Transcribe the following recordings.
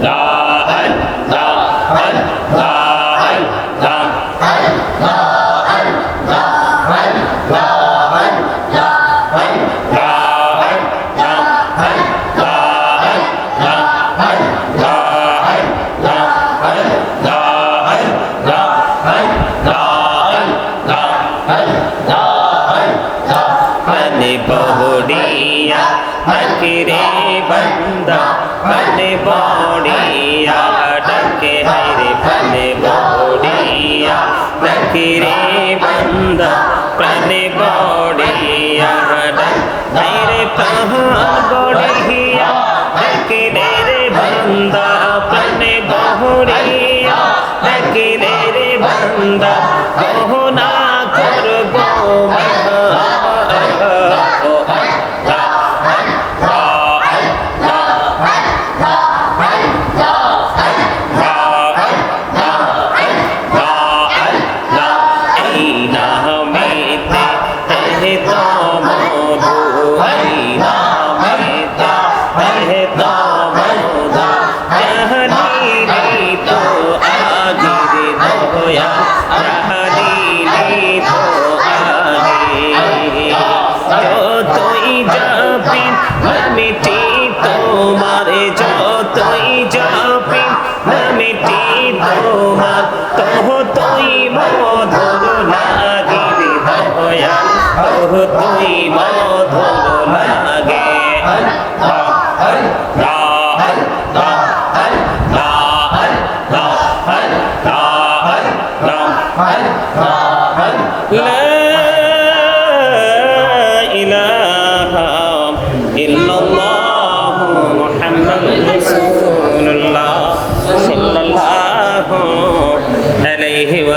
Ah. Garia ডাকিলে রে আপনে বহরিয়া ডাকিলে রে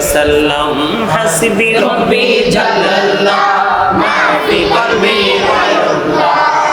وسلم. حسبي ربي جل الله. ما في قلبي غير الله.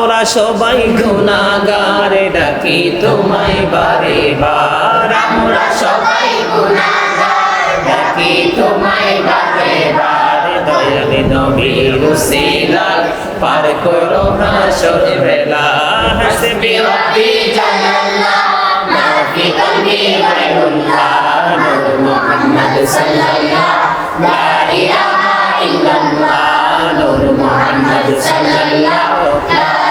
আমরা সবাই গুণাগার ডাকি তোমায় বারে বার। আমরা সবাই গুণাগার ডাকি তোমায় বারে বার। দয়ালে নবীর উসিলাল পার করো হাসর বেলা হাসবি রব্বি জানাল্লাহ মা ফি কলবি গায়রুল্লাহ নূর মুহাম্মদ সাল্লাল্লাহ লা ইলাহা ইল্লাল্লাহ। নূর মুহাম্মদ সাল্লাল্লাহ লা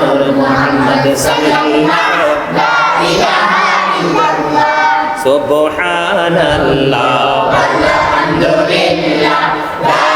নূর মুহাম্মদ সাল্লাল্লাহ লা ইলাহা ইল্লাল্লাহ সুবহানাল্লাহ আলহামদুলিল্লাহ লা ইলাহা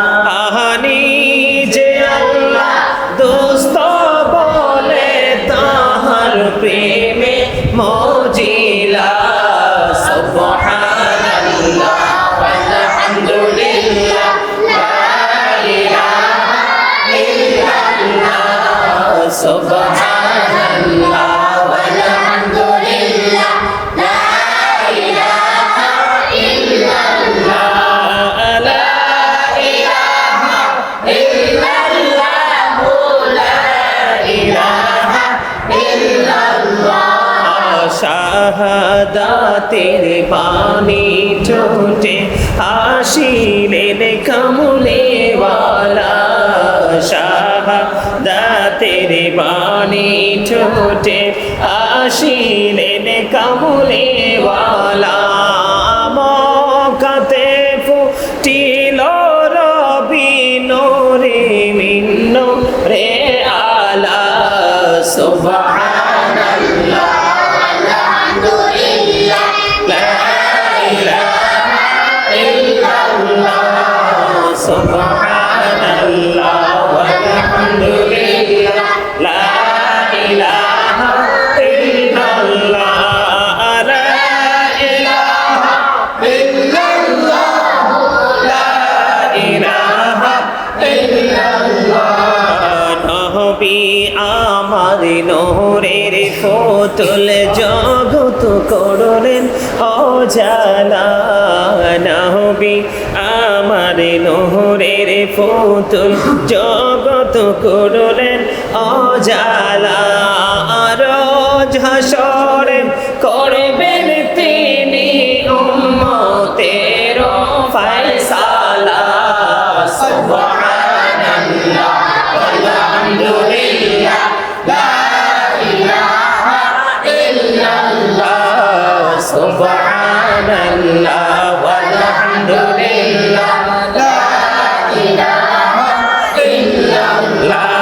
কমলে ওয়ালা মকাতে ফুটিল রবি নোরে মিন্ন রে আলা সুবহানাল্লাহ। নোরের ফতুল জগত করলেন অজালা নবী আমার নোরের ফতুল জগত করলেন অজালা। রোজ হাসরে করবেন তিনি উম্মতের ফয়সালা। সুবহানাল্লাহ ইলাহা ইল্লাল্লাহ সুবহানাল্লাহ ওয়ালহামদুলিল্লাহ লা ইলাহা ইল্লাল্লাহ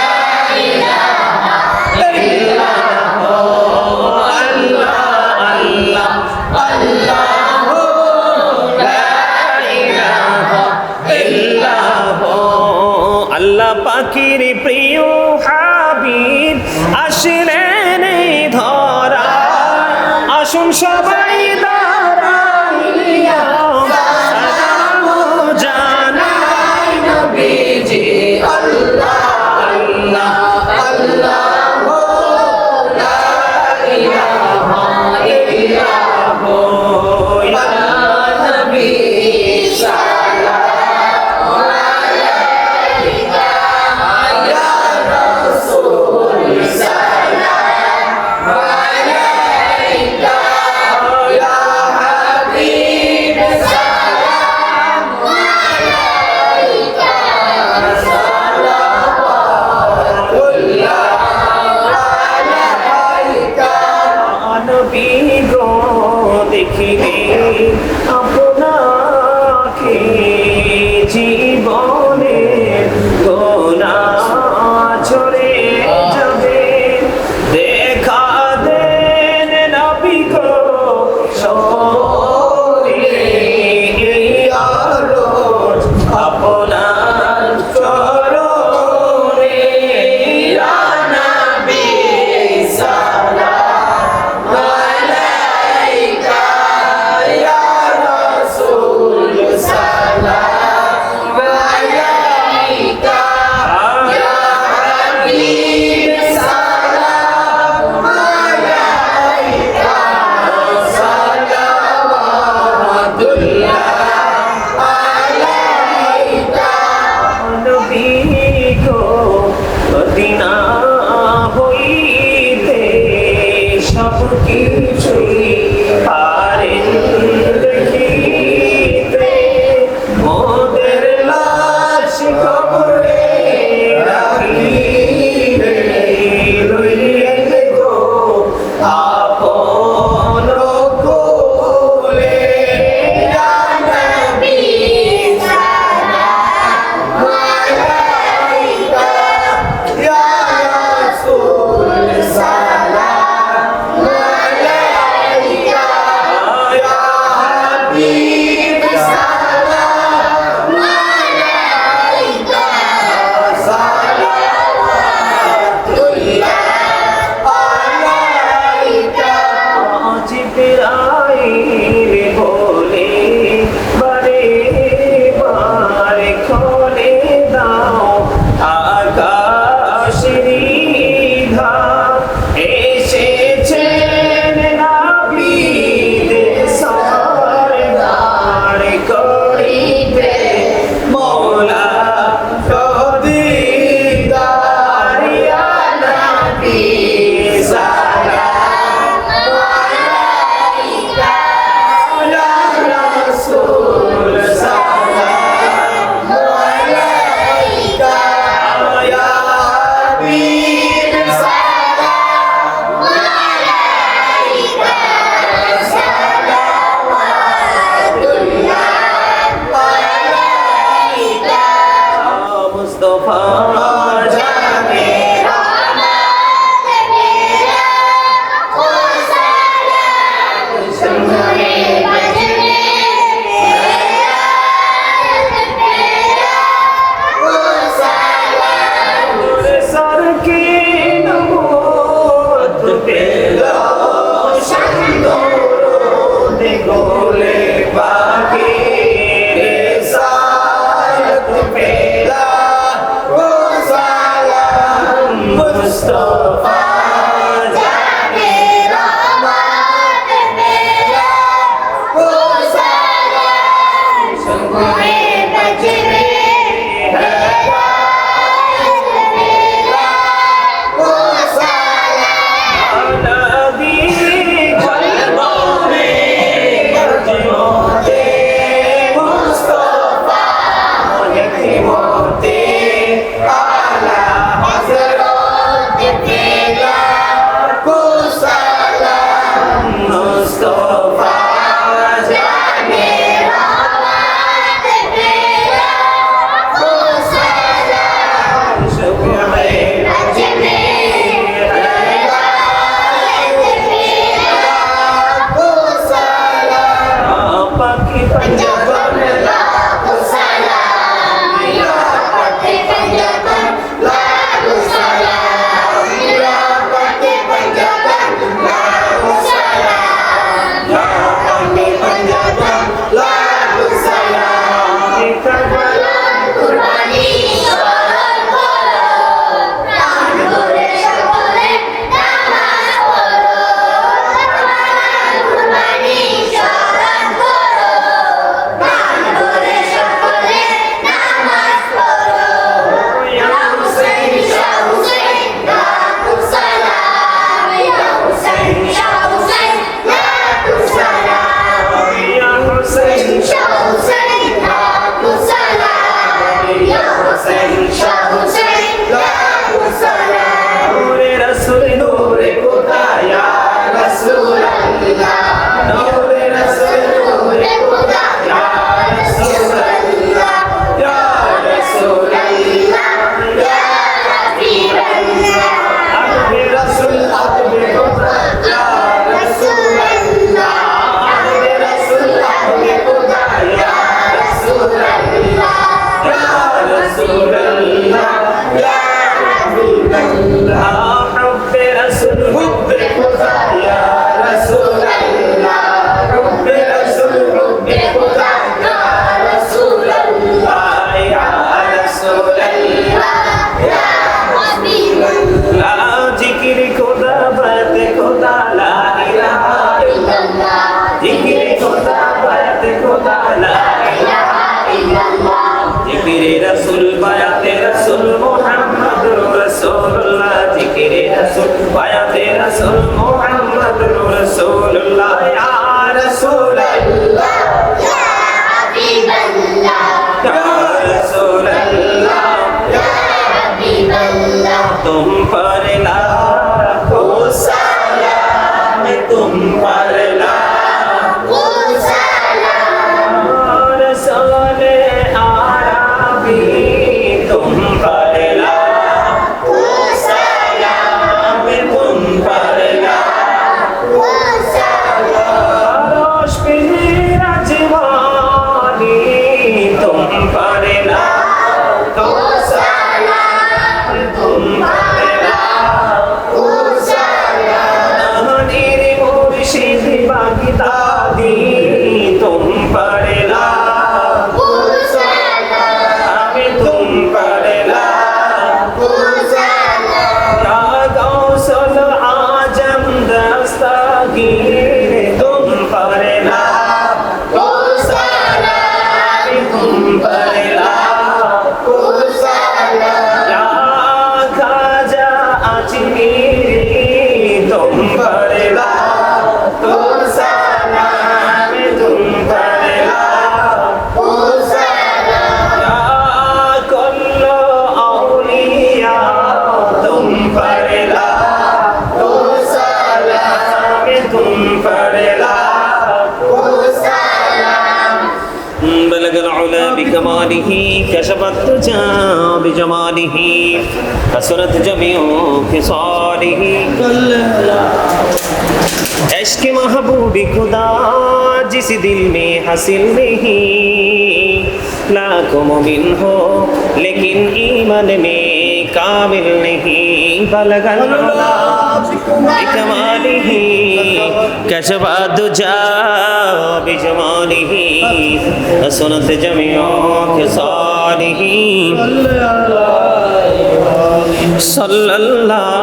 করে بجماله حسرت جميع خصاله عشق محبوب خدا جس دل में حاصل नहीं ना को मुबिन हो, लेकिन ईमान में काबिल नहीं। बलगन कमाली ही कशबा दुजा बिजमाली ही, सुनत जमियों के सारी सल्लल्लाह